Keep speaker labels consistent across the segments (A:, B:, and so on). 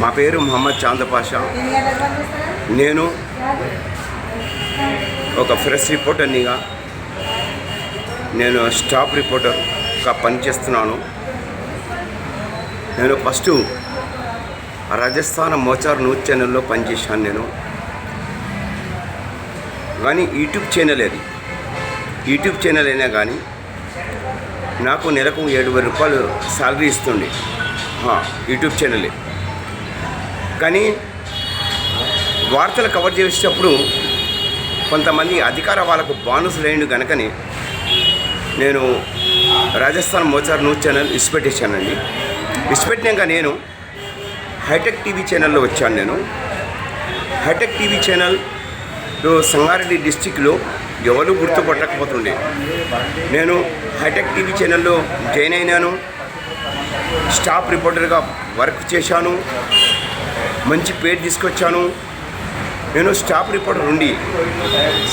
A: మా పేరు మొహమ్మద్ చాంద పాషా. నేను ఒక ఫ్రెష్ రిపోర్టర్నిగా నేను స్టాఫ్ రిపోర్టర్గా పనిచేస్తున్నాను. నేను ఫస్ట్ రాజస్థాన్ మోచార్ న్యూస్ ఛానల్లో పనిచేశాను నేను. కానీ యూట్యూబ్ ఛానల్ అది. యూట్యూబ్ ఛానల్ అయినా కానీ నాకు నెలకు ఏడు వేల రూపాయలు శాలరీ ఇస్తుంది యూట్యూబ్ ఛానలే. కానీ వార్తలు కవర్ చేసేటప్పుడు కొంతమంది అధికార వాళ్ళకు బానుసులైండు కనుకనే నేను రాజస్థాన్ మోచార్ న్యూస్ ఛానల్ ఇచ్చిపెట్టేశానండి ఇచ్చిపెట్టినాక నేను హైటెక్ టీవీ ఛానల్లో వచ్చాను నేను. హైటెక్ టీవీ ఛానల్లో సంగారెడ్డి డిస్టిక్లో ఎవరు గుర్తుపట్టకపోతుండే. నేను హైటెక్ టీవీ ఛానల్లో జాయిన్ అయినాను. స్టాఫ్ రిపోర్టర్గా వర్క్ చేశాను. మంచి పేరు తీసుకొచ్చాను. నేను స్టాఫ్ రిపోర్టర్ ఉండి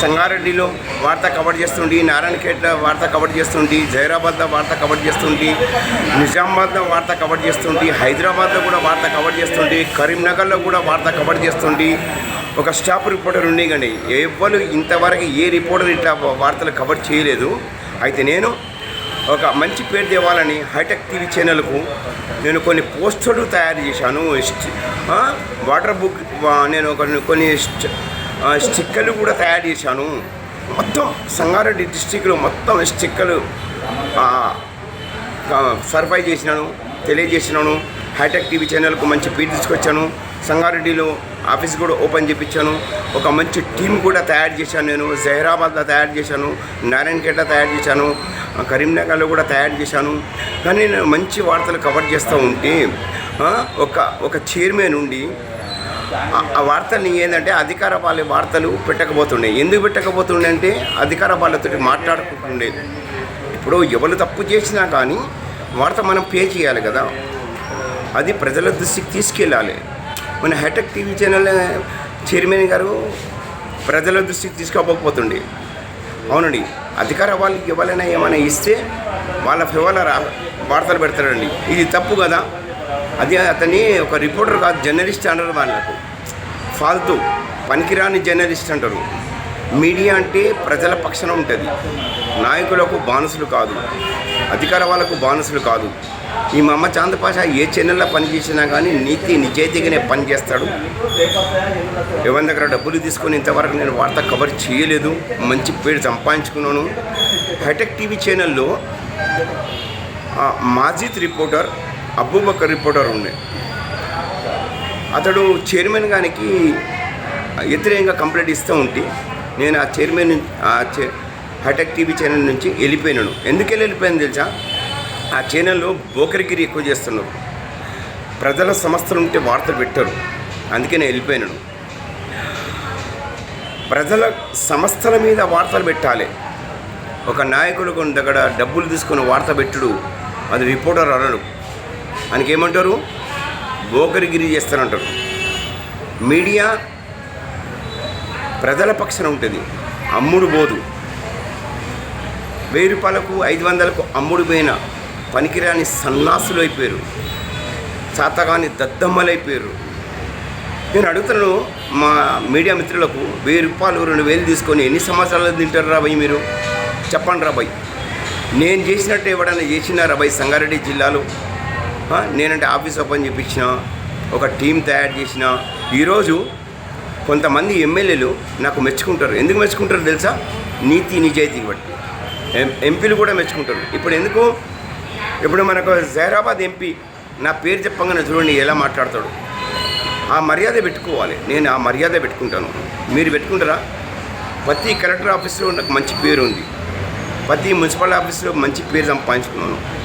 A: సంగారెడ్డిలో వార్త కవర్ చేస్తుండి నారాయణఖేట వార్త కవర్ చేస్తుండి జైరాబాద్లో వార్త కవర్ చేస్తుండి నిజామాబాద్లో వార్త కవర్ చేస్తుండి హైదరాబాద్లో కూడా వార్త కవర్ చేస్తుండి కరీంనగర్లో కూడా వార్త కవర్ చేస్తుండి. ఒక స్టాఫ్ రిపోర్టర్ ఉండి కానీ ఎవ్వరు ఇంతవరకు ఏ రిపోర్టర్ ఇట్లా వార్తలు కవర్ చేయలేదు. అయితే నేను ఒక మంచి పేరు తేవాలని హైటెక్ టీవీ ఛానల్కు నేను కొన్ని పోస్టర్లు తయారు చేశాను. వాటర్ బుక్ నేను కొన్ని కొన్ని స్టిక్కర్లు కూడా తయారు చేశాను. మొత్తం సంగారెడ్డి డిస్టిక్లో మొత్తం స్టిక్కర్లు సర్ఫై చేసినాను తెలియజేసినాను. హైటెక్ టీవీ ఛానల్కు మంచి పేరు తీసుకొచ్చాను. సంగారెడ్డిలో ఆఫీస్ కూడా ఓపెన్ చేయించాను ఒక మంచి టీం కూడా తయారు చేశాను నేను. జహీరాబాద్లో తయారు చేశాను. నారాయణఖేట తయారు చేశాను. కరీంనగర్లో కూడా తయారు చేశాను. కానీ నేను మంచి వార్తలు కవర్ చేస్తూ ఉంటే ఒక ఒక చైర్మన్ ఉండి ఆ- ఆ వార్తల్ని ఏంటంటే అధికార వాళ్ళ వార్తలు పెట్టకపోతుండే. ఎందుకు పెట్టకపోతుండే అంటే అధికార వాళ్ళతో మాట్లాడుకుంటుండే. ఇప్పుడు ఎవరు తప్పు చేసినా కానీ వార్త మనం పే చేయాలి కదా. అది ప్రజల దృష్టికి తీసుకెళ్ళాలి. మన హెటెక్ టీవీ ఛానల్ చైర్మన్ గారు ప్రజల దృష్టికి తీసుకోకపోతుండే అవునండి. అధికార వాళ్ళకి ఎవరైనా ఏమైనా ఇస్తే వాళ్ళ ఫేవర్లో వార్తలు పెడతారండి. ఇది తప్పు కదా. అది అతని ఒక రిపోర్టర్ కాదు జర్నలిస్ట్ అంటారు వాళ్ళకు. ఫాల్తూ. పనికిరాని జర్నలిస్ట్ అంటారు. మీడియా అంటే ప్రజల పక్షన ఉంటుంది. నాయకులకు బానిసలు కాదు. అధికార వాళ్ళకు బానిసలు కాదు. ఈ మా అమ్మ చాందపాష ఏ ఛానల్లో పనిచేసినా కానీ నీతి నిజాయితీగానే పనిచేస్తాడు. ఎవరి దగ్గర డబ్బులు తీసుకొని ఇంతవరకు నేను వార్త కవర్ చేయలేదు. మంచి పేరు సంపాదించుకున్నాను. హైటెక్ టీవీ ఛానల్లో మాజీద్ రిపోర్టర్ అబ్బుబక్కర్ రిపోర్టర్ ఉండే. అతడు చైర్మన్ గారికి వ్యతిరేకంగా కంప్లైంట్ ఇస్తూ ఉంటే నేను ఆ చైర్మన్ ఆ చే- హైటెక్ టీవీ ఛానల్ నుంచి వెళ్ళిపోయినాను. ఎందుకు వెళ్ళి వెళ్ళిపోయాను తెలుసా? ఆ ఛానల్లో బోకరిగిరి ఎక్కువ చేస్తున్నారు. ప్రజల సంస్థలు ఉంటే వార్తలు పెట్టారు. అందుకే నేను వెళ్ళిపోయినాను. ప్రజల సంస్థల మీద వార్తలు పెట్టాలి. ఒక నాయకులకు దగ్గర డబ్బులు తీసుకుని వార్త పెట్టుడు అది రిపోర్టర్ అనడు. ఆయనకి ఏమంటారు? బోకరిగిరి చేస్తానంటారు. మీడియా ప్రజల పక్షాన ఉంటుంది. అమ్ముడు బోదు వెయ్యి రూపాయలకు ఐదు వందలకు అమ్ముడు పోయిన పనికిరాని సన్నాసులు అయిపోయారు. చాతగాని దద్దమ్మలైపోయారు నేను అడుగుతున్నాను మా మీడియా మిత్రులకు వెయ్యి రూపాయలు రెండు వేలు తీసుకొని ఎన్ని సంవత్సరాలు తింటారు రాబాయ్ మీరు? చెప్పండి రాబాయ్. నేను చేసినట్టు ఎవడన్నా చేసినా రాబాయ్ సంగారెడ్డి జిల్లాలో. నేనంటే ఆఫీస్ ఓపెన్ చేయించిన ఒక టీం తయారు చేసిన. ఈరోజు కొంతమంది ఎమ్మెల్యేలు నాకు మెచ్చుకుంటారు. ఎందుకు మెచ్చుకుంటారు తెలుసా? నీతి నిజాయితీ బట్టి ఎంపీలు కూడా మెచ్చుకుంటారు ఇప్పుడు ఎందుకు? ఇప్పుడు మనకు జైరాబాద్ ఎంపీ నా పేరు చెప్పంగానే చూడండి ఎలా మాట్లాడతాడు. ఆ మర్యాద పెట్టుకోవాలి. నేను ఆ మర్యాద పెట్టుకుంటాను. మీరు పెట్టుకుంటారా? ప్రతి కలెక్టర్ ఆఫీస్లో నాకు మంచి పేరు ఉంది. ప్రతి మున్సిపల్ ఆఫీస్లో మంచి పేరు సంపాదించుకున్నాను.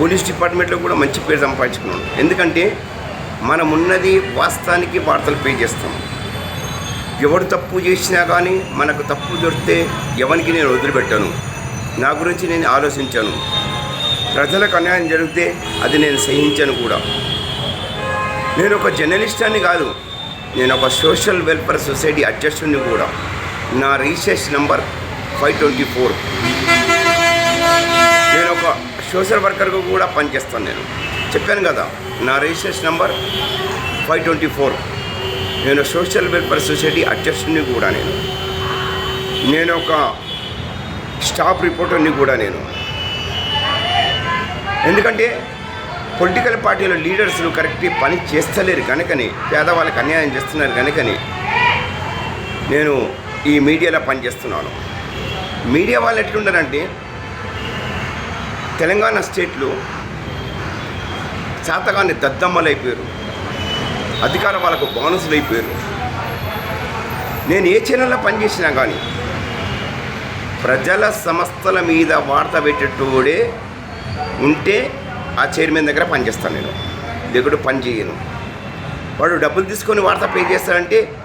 A: పోలీస్ డిపార్ట్మెంట్లో కూడా మంచి పేరు సంపాదించుకున్నాను. ఎందుకంటే మనం ఉన్నది వాస్తవానికి వార్తలు పే చేస్తాం ఎవడు తప్పు చేసినా కానీ మనకు తప్పు దొరికితే ఎవరికి నేను వదిలిపెట్టాను. నా గురించి నేను ఆలోచించాను. ప్రజలకు అన్యాయం జరిగితే అది నేను సహించాను కూడా. నేను ఒక జర్నలిస్ట్ అని కాదు. నేను ఒక సోషల్ వెల్ఫేర్ సొసైటీ అధ్యక్షుడిని కూడా. నా research number five twenty four. నేను ఒక సోషల్ వర్కర్గా కూడా పనిచేస్తాను నేను. చెప్పాను కదా నా registration number five twenty four. నేను సోషల్ వెల్ఫేర్ సొసైటీ అధ్యక్షుడిని కూడా నేను. నేను ఒక స్టాఫ్ రిపోర్టర్ని కూడా నేను. ఎందుకంటే పొలిటికల్ పార్టీల లీడర్స్లు కరెక్ట్ పని చేస్తలేరు కనుకని పేదవాళ్ళకి అన్యాయం చేస్తున్నారు కనుకని నేను ఈ మీడియాలో పనిచేస్తున్నాను. మీడియా వాళ్ళు ఎట్లుండారంటే తెలంగాణ స్టేట్లో శాతగాన్ని దద్దమ్మలైపోయారు. అధికారం వాళ్ళకు బానుసులు అయిపోయారు. నేను ఏ ఛానల్లో పనిచేసినా కానీ ప్రజల సంస్థల మీద వార్త పెట్టేటోడే ఉంటే ఆ చైర్మన్ దగ్గర పనిచేస్తాను నేను. దగ్గర పని చేయను. వాడు డబ్బులు తీసుకొని వార్త పే చేస్తాడంటే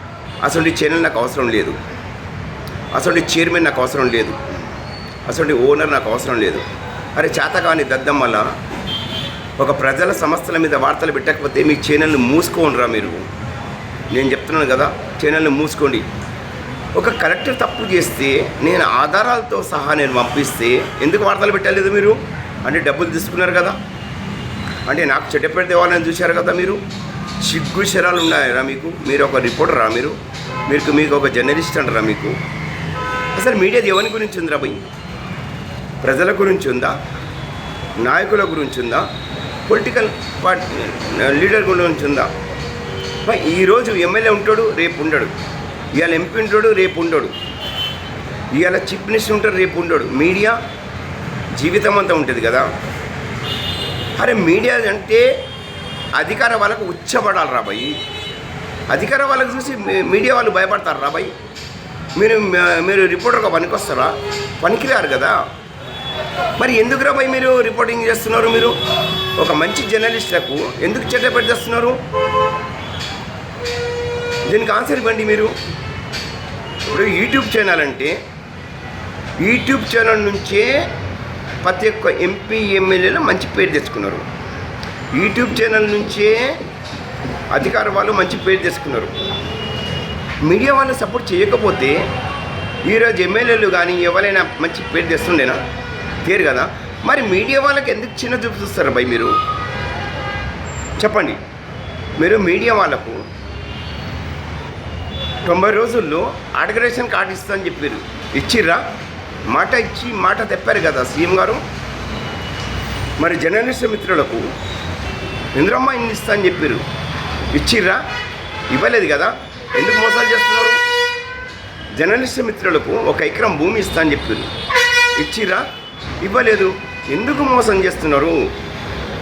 A: అసలు ఛానల్ నాకు అవసరం లేదు. అసలు చైర్మన్ నాకు అవసరం లేదు. అసలు ఓనర్ నాకు అవసరం లేదు. అరే చేతకాని దద్దం వల్ల ఒక ప్రజల సమస్యల మీద వార్తలు పెట్టకపోతే మీ ఛానల్ని మూసుకోండిరా మీరు. నేను చెప్తున్నాను కదా ఛానల్ని మూసుకోండి. ఒక కలెక్టర్ తప్పు చేస్తే నేను ఆధారాలతో సహా నేను పంపిస్తే ఎందుకు వార్తలు పెట్టలేదు మీరు? అంటే డబ్బులు తీసుకున్నారు కదా. అంటే నాకు చెడ్డపేట దేవాలని చూశారు కదా మీరు. సిగ్గు శరాలు ఉన్నాయరా మీకు? మీరు ఒక రిపోర్టరా మీరు? మీకు మీకు ఒక జర్నలిస్ట్ అంటారా మీకు? అసలు మీడియా ఎవరి గురించి ఉందిరా భయ్? ప్రజల గురించి ఉందా? నాయకుల గురించి ఉందా? పొలిటికల్ పార్టీ లీడర్ గురించి ఉందా? ఈరోజు ఎమ్మెల్యే ఉంటాడు రేపు ఉండడు. ఇవాళ ఎంపీ ఉంటాడు రేపు ఉండడు. ఇవాళ చీఫ్ మినిస్టర్ ఉంటాడు రేపు ఉండడు. మీడియా జీవితం అంతా ఉంటుంది కదా. అరే మీడియా అంటే అధికార వాళ్ళకు ఉచ్చబడాలి రాబాయి అధికార వాళ్ళకు చూసి మీడియా వాళ్ళు భయపడతారు రాబాయి మీరు మీరు రిపోర్టర్గా పనికొస్తారా? పనికిరారు కదా. మరి ఎందుకు రాబాయి మీరు రిపోర్టింగ్ చేస్తున్నారు మీరు? ఒక మంచి జర్నలిస్టులకు ఎందుకు చెడ్డ పెట్టేస్తున్నారు దీనికి ఆన్సర్ ఇవ్వండి మీరు. ఇప్పుడు యూట్యూబ్ ఛానల్ అంటే యూట్యూబ్ ఛానల్ నుంచే ప్రతి ఒక్క ఎంపీ ఎమ్మెల్యేలు మంచి పేరు తెచ్చుకున్నారు. యూట్యూబ్ ఛానల్ నుంచే అధికార వాళ్ళు మంచి పేరు తెచ్చుకున్నారు. మీడియా వాళ్ళు సపోర్ట్ చేయకపోతే ఈరోజు ఎమ్మెల్యేలు కానీ ఎవరైనా మంచి పేరు తెస్తుండేనా? పేరు కదా. మరి మీడియా వాళ్ళకి ఎందుకు చిన్న చూపు చూస్తారు భయ్ మీరు? చెప్పండి. మీరు మీడియా వాళ్ళకు తొంభై రోజుల్లో అడగరేషన్ కార్డు ఇస్తా అని చెప్పారు. ఇచ్చిర్రా? మాట ఇచ్చి మాట తెప్పారు కదా సీఎం గారు. మరి జర్నలిస్ట్ మిత్రులకు ఇంద్రమ్మ ఇన్ని ఇస్తా అని చెప్పారు. ఇచ్చిర్రా? ఇవ్వలేదు కదా? ఎందుకు మోసాలు చేస్తున్నారు? జర్నలిస్ట్ మిత్రులకు ఒక ఎకరం భూమి ఇస్తా అని చెప్పారు. ఇచ్చిర్రా? ఇవ్వలేదు. ఎందుకు మోసం చేస్తున్నారు?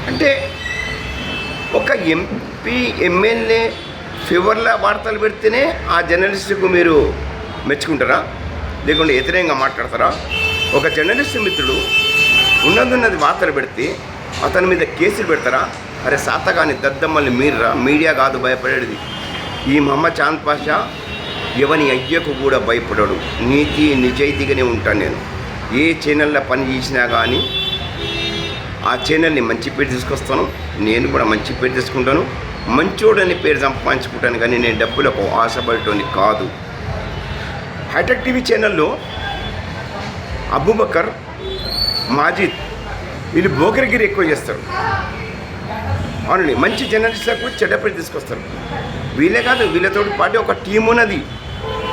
A: అంటే ఒక ఎంపీ ఎమ్మెల్యే ఫీవర్ల వార్తలు పెడితేనే ఆ జర్నలిస్టుకు మీరు మెచ్చుకుంటారా? లేకుంటే వ్యతిరేకంగా మాట్లాడతారా? ఒక జర్నలిస్ట్ మిత్రుడు ఉన్నదున్నది వార్తలు పెడితే అతని మీద కేసులు పెడతారా? అరే సాతగాని దద్దమ్మల్ని మీర్రా మీడియా కాదు భయపడేది. ఈ మహమ్మద్ చాంద్ పాషా ఎవని అయ్యకు కూడా భయపడడు. నీతి నిజాయితీగానే ఉంటాను నేను. ఏ ఛానల్లో పని చేసినా కానీ ఆ ఛానల్ని మంచి పేరు తీసుకొస్తాను. నేను కూడా మంచి పేరు తీసుకుంటాను. మంచోడని పేరు సంపాదించుకుంటాను కానీ నేను డబ్బులకు ఆశపడటం కాదు. హైటెక్ టీవీ ఛానల్లో అబూబకర్ మాజిద్ వీళ్ళు బోకరిగిరి ఎక్కువ చేస్తారు. అవునండి మంచి జర్నలిస్టులకు చెడ్డ పేరు తీసుకొస్తారు. వీళ్ళే కాదు వీళ్ళతో పాటు ఒక టీం ఉన్నది.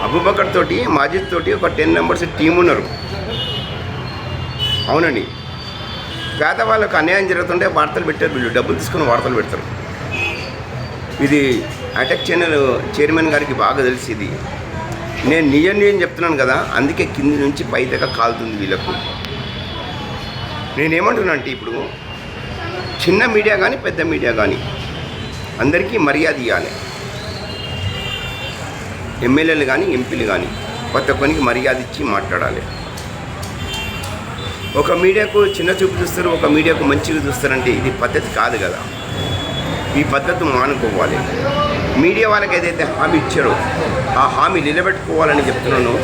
A: అబూబకర్ తోటి మాజిద్ తోటి ఒక టెన్ మెంబర్స్ టీం ఉన్నారు. అవునండి. పేదవాళ్ళకు అన్యాయం జరుగుతుంటే వార్తలు పెట్టారు వీళ్ళు. డబ్బులు తీసుకుని వార్తలు పెడతారు. ఇది అటాక్ ఛానల్ చైర్మన్ గారికి బాగా తెలిసి ఇది. నేను నిజం నిజం చెప్తున్నాను కదా అందుకే కింది నుంచి పై కాలుతుంది వీళ్ళకు. నేనేమంటున్నా అంటే ఇప్పుడు చిన్న మీడియా కానీ పెద్ద మీడియా కానీ అందరికీ మర్యాద ఇవ్వాలి ఎమ్మెల్యేలు కానీ ఎంపీలు కానీ కొత్త కొనికి మర్యాద ఇచ్చి మాట్లాడాలి. ఒక మీడియాకు చిన్న చూపు చూస్తారు ఒక మీడియాకు మంచిగా చూస్తారంటే ఇది పద్ధతి కాదు కదా. ఈ పద్ధతి మానుకోవాలి. మీడియా వాళ్ళకి ఏదైతే హామీ ఇచ్చారో ఆ హామీ నిలబెట్టుకోవాలని చెప్తున్నాను.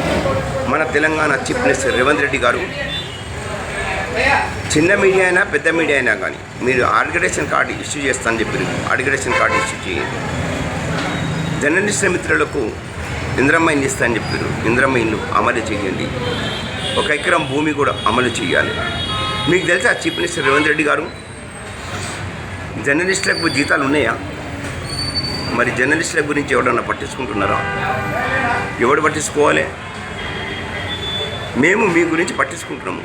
A: మన తెలంగాణ చీఫ్ మినిస్టర్ రేవంత్ రెడ్డి గారు చిన్న మీడియా అయినా పెద్ద మీడియా అయినా కానీ మీరు ఆర్గనైజేషన్ కార్డు ఇష్యూ చేస్తానని చెప్పారు. ఆర్గనైజేషన్ కార్డు ఇష్యూ చేయండి. జర్నలిస్టుల మిత్రులకు ఇంద్రమ్మ ఇల్లు ఇస్తానని చెప్పారు. ఇంద్రమ్మ ఇల్లు అమలు చేయండి. ఒక ఎకరం భూమి కూడా అమలు చేయాలి. మీకు తెలుసా చీఫ్ మినిస్టర్ రేవంత్ రెడ్డి గారు? జర్నలిస్టులకు జీతాలు ఉన్నాయా? మరి జర్నలిస్టుల గురించి ఎవడన్నా పట్టించుకుంటున్నారా? ఎవడు పట్టించుకోవాలి? మేము మీ గురించి పట్టించుకుంటున్నాము.